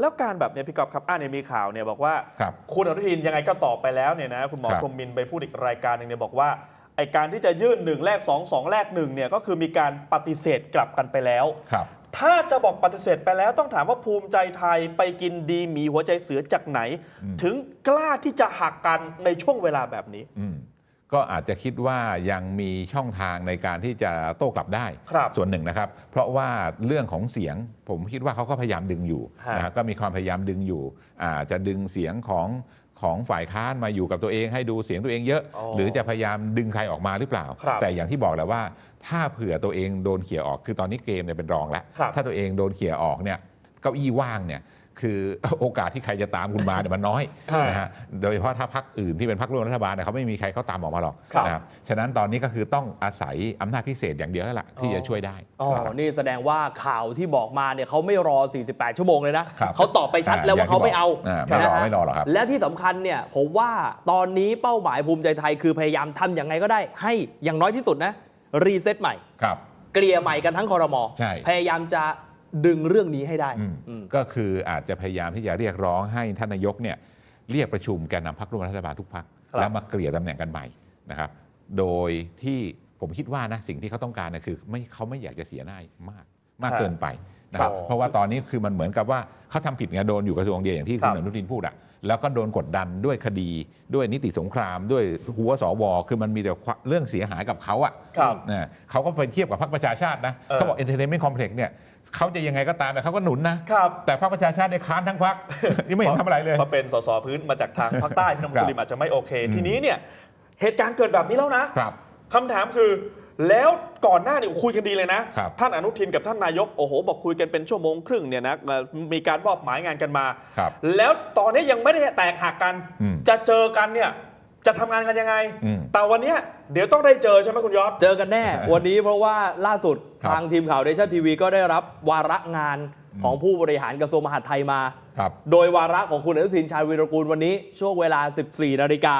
แล้วการแบบเนี้ยพี่กอฟครับอ่าเนี่ยมีข่าวเนี่ยบอกว่าครับคุณอนุทินยังไงก็ตอบไปแล้วเนี่ยนะคุณหมอครับ พรหมมินทร์ไปพูดอีกรายการหนึ่งเนี่ยบอกว่าไอการที่จะยื่นหนึ่งแลกสองสองแลกหนึ่งเนี่ยก็คือมีการปฏิเสธกลับกันไปแล้ว ครับ ถ้าจะบอกปฏิเสธไปแล้วต้องถามว่าภูมิใจไทยไปกินดีหมีหัวใจเสือจากไหนอืมถึงกล้าที่จะหักกันในช่วงเวลาแบบนี้ อืม ก็อาจจะคิดว่ายังมีช่องทางในการที่จะโต้กลับได้ ครับส่วนหนึ่งนะครับ เพราะว่าเรื่องของเสียงผมคิดว่าเขาก็พยายามดึงอยู่ฮะ นะครับก็มีความพยายามดึงอยู่อาจะดึงเสียงของของฝ่ายค้านมาอยู่กับตัวเองให้ดูเสียงตัวเองเยอะ อ๋อหรือจะพยายามดึงใครออกมาหรือเปล่า ครับแต่อย่างที่บอกแหละว่าถ้าเผื่อตัวเองโดนเขี่ยออกคือตอนนี้เกมเนี่ยเป็นรองแล้ว ครับ ถ้าตัวเองโดนเขี่ยออกเนี่ยเก้าอี้ว่างเนี่ย คือโอกาสที่ใครจะตามคุณมาเนี่ยมันน้อยฮะนะฮะโดยเฉพาะถ้าพรรคอื่นที่เป็นพรรคร่วมรัฐบาลเนี่ยเขาไม่มีใครเขาตามออกมาหรอกครับ นะครับฉะนั้นตอนนี้ก็คือต้องอาศัยอำนาจพิเศษอย่างเดียวแล้วล่ะที่จะช่วยได้อ๋อ ครับ นี่แสดงว่าข่าวที่บอกมาเนี่ยเขาไม่รอ 48 ชั่วโมงเลยนะ ครับเขาตอบไปชัดแล้วว่าเขาไม่เอาอ่าไม่รอนะฮะไม่รอหรอกครับ และที่สำคัญเนี่ยผมว่าตอนนี้เป้าหมายภูมิใจไทยคือพยายามทำอย่างไงก็ได้ ให้อย่างน้อยที่สุดนะ รีเซ็ตใหม่ ครับ เกลี่ยใหม่กันทั้งคอรมอใช่ พยายามจะ ดึงเรื่องนี้ให้ได้อืมอืม ก็คืออาจจะพยายามที่จะเรียกร้องให้ท่านนายกเนี่ยเรียกประชุมแกนนำพรรคร่วมรัฐบาลทุกพรรคครับ แล้วมาเกลี่ยตำแหน่งกันใหม่นะครับ โดยที่ผมคิดว่านะสิ่งที่เขาต้องการเนี่ยคือไม่เขาไม่อยากจะเสียหน้ามากมากเกินไปนะครับครับเพราะว่าตอนนี้คือมันเหมือนกับว่าเขาทำผิดไงโดนอยู่กระทรวงเดียวอย่างที่ครัคุบณอนุทินพูดอะแล้วก็โดนกดดันด้วยคดีด้วยนิติสงคราม ด้วยหัวสวคือมันมีแต่เรื่องเสียหายกับเขาอะ ครับ นะเขาก็ไปเทียบกับพรรคประชาชาตินะเออเขาบอก entertainment complex เนี่ย เขาจะยังไงก็ตามแต่เขาก็หนุนนะ ครับแต่พรรคประชาชาติเนี่ยค้านทั้งพรรค ยังไม่เห็นทำอะไรเลย เพราะเป็นสสพื้นมาจากทางภาคใต้พี่น้องมุสลิมอาจจะไม่โอเคอืมทีนี้เนี่ยเหตุการณ์เกิดแบบนี้แล้วนะ ครับ คำถามคือแล้วก่อนหน้านี่คุยกันดีเลยนะ ครับท่านอนุทินกับท่านนายก โอ้โห บอกคุยกันเป็นชั่วโมงครึ่งเนี่ยนะเอ่อมีการมอบหมายงานกันมา ครับแล้วตอนนี้ยังไม่ได้แตกหักกัน อืม จะเจอกันเนี่ย จะทำงานกันยังไง อืม แต่วันเนี้ยเดี๋ยวต้องได้เจอใช่ไหมคุณยอดเจอกันแน่ วันนี้เพราะว่าล่าสุดครับทางทีมข่าวเดชั่นทีวีก็ได้รับวาระงานของผู้บริหารกระทรวงมหาดไทยมา ครับ โดยวาระของคุณอนุทินชาญวีรกูลวันนี้ ช่วงเวลา 14 นาฬิกา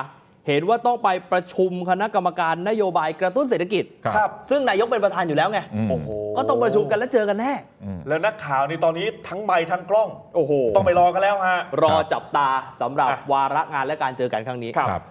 เห็นว่าต้องไปประชุมคณะกรรมการนโยบายกระตุ้นเศรษฐกิจ ครับ ครับ ซึ่งนายกเป็นประธานอยู่แล้วไง อืม โอ้โหก็ต้องประชุมกันและเจอกันแน่อืมแล้วนักข่าวนี่ตอนนี้ทั้งไมค์ทั้งกล้อง โอ้โห ต้องไปรอกันแล้วฮะ รอจับตาสำหรับอะ วาระงานและการเจอกันครั้งนี้ ครับครับ